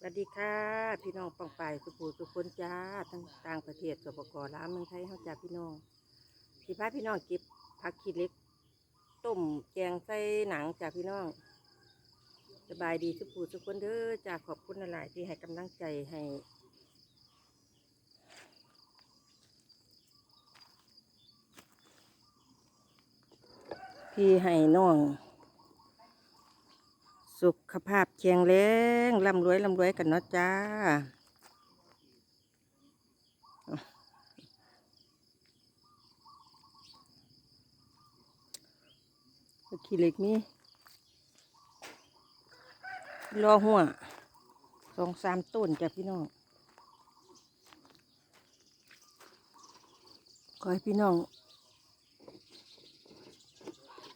สวัสดีค่ะ พี่น้องปังไปสุภูสุคนจ้าทั้งต่างประเทศสปกรลาวเมืองไทยเฮาจ้าพี่น้องสิพาพี่น้องเก็บผักขี้เล็ก ต้มแกงใส่หนังจ้าพี่น้อง สบายดีสุภูสุคนเด้อจ้าขอบคุณหลายที่ให้กำลังใจให้พี่ให้น้อง สุขภาพแข็งแรงร่ำรวยร่ำรวยกันเนาะจ้า ขี้เหล็กนี่รอหัวสองสามต้นจ้ะพี่น้องขอให้พี่น้อง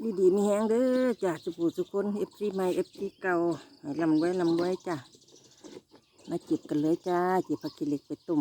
ดีดีๆมีแห้งเด้อจ้ะสุปูสุคนเอฟซีใหม่เอฟซีเก่าให้ลำไว้ลำไว้จ้ะมาจิบกันเลยจ้าจิบผักกิเล็กไปตุ่ม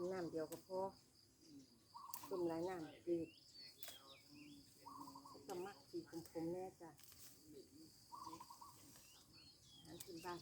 ต้มน้ำเดียวก็พอต้มหลายน้ำดีสมักสีคมๆแน่จ้ะอาหารพื้นบ้าน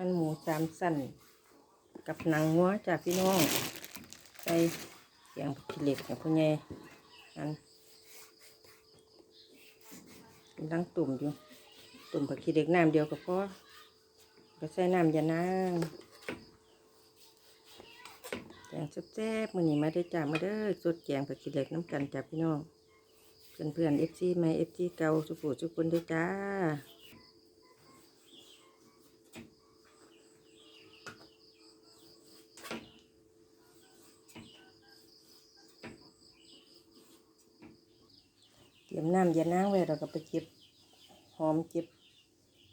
อันหมูสามสั้น กับหนังงัวจ้ะพี่น้อง ใส่เสียงขี้เหล็กของพ่อใหญ่อันกำลังตุ่มอยู่ ตุ่มผักขี้เหล็กน้ำเดียวก็พอก็ใส่น้ำยานางแกงแซ่บๆมื้อนี้มาได้จ้ามาเด้อสดแกงผักขี้เหล็กน้ำกันจ้าพี่น้อง เพื่อนเพื่อนเอฟซีใหม่เอฟซีเก่าสุขุสุคนด้วยจ้า ยมน้ำยานางไว้เราก็ไปเก็บหอมเก็บ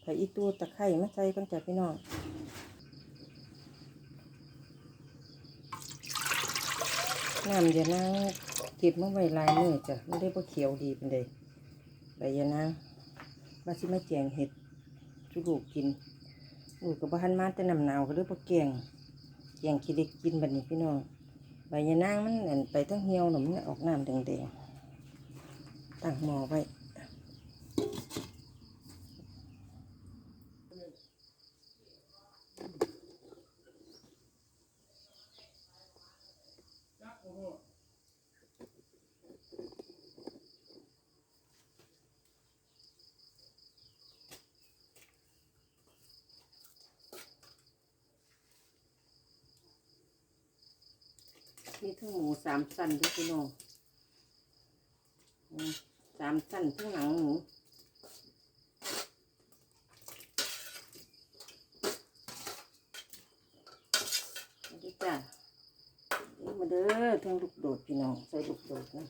ผักอีตูตะไคร้มาใส่กันจ้าพี่น้องน้ำยานางเก็บมาไว้หลายมือจ้ะไม่ได้พอเขียวดีเป็นเลยใบยานางมาสิมาแจงเห็ดจุลูกกินลูกกับบ้านมาแต่น้ำหนาวก็เลยพอแกงแกงขี้เด็กกินแบบนี้พี่น้องใบยานางมันไปทั้งเหี่ยวหนุ่มนออกน้ำแดงๆ ตั้งหม้อไว้ใมีทั้งหมูสามสั้นด้วยพี่น้องามสั้นทั้งหนังหมูดีจ้ะมาเด้อทั้งลูกโดดพี่น้องใส่ลูกโดดนะ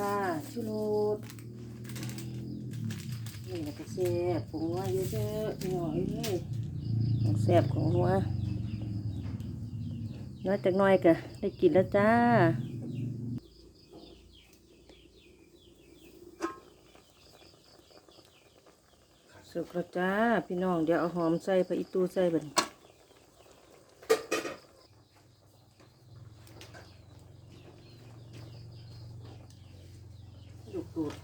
ลาชุรสนี่แล้วก็แซ่บผงนัวเยอะๆพี่น้องเอ้ยของแซ่บของนัวน้อยจากน้อยก็ได้กินแล้วจ้าสุกแล้วจ้า พี่น้องเดี๋ยวเอาหอมใส่ผักอีตูใส่บัดนลู กโดด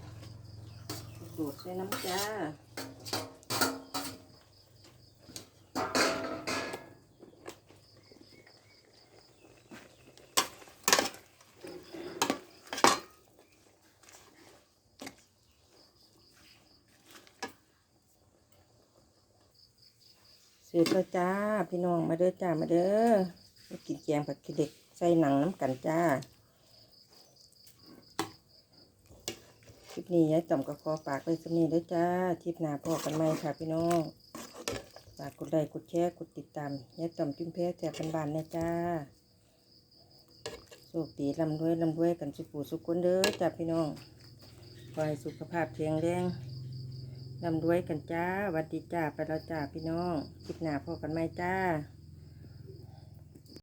ลูกโดดใส่น้ำจ้าเสร็จแล้วจ้า พี่น้องมาเด้อจ้า มาเด้อมากินแกงผักขี้เหล็กใส่หนังน้ำกันจ้า คลิปนี้ยายต่อมก็ขอฝากไว้สำนี้ด้อจ้าคลิปหน้าพอกันไหมค่ะพี่น้องฝากกดไลค์กดแชร์กดติดตามยายต่อมจุ้มแพ้แจกกันบานนะจ้าโชคดีลำด้วยลำด้วยกันสุขูสุขคนเด้อจ้าพี่น้องขอให้สุขภาพแข็งแรงลำด้วยกันจ้าวัดดีจ้าไปแล้วจ้าพี่น้องคลิปหน้าพบกันไหมจ้า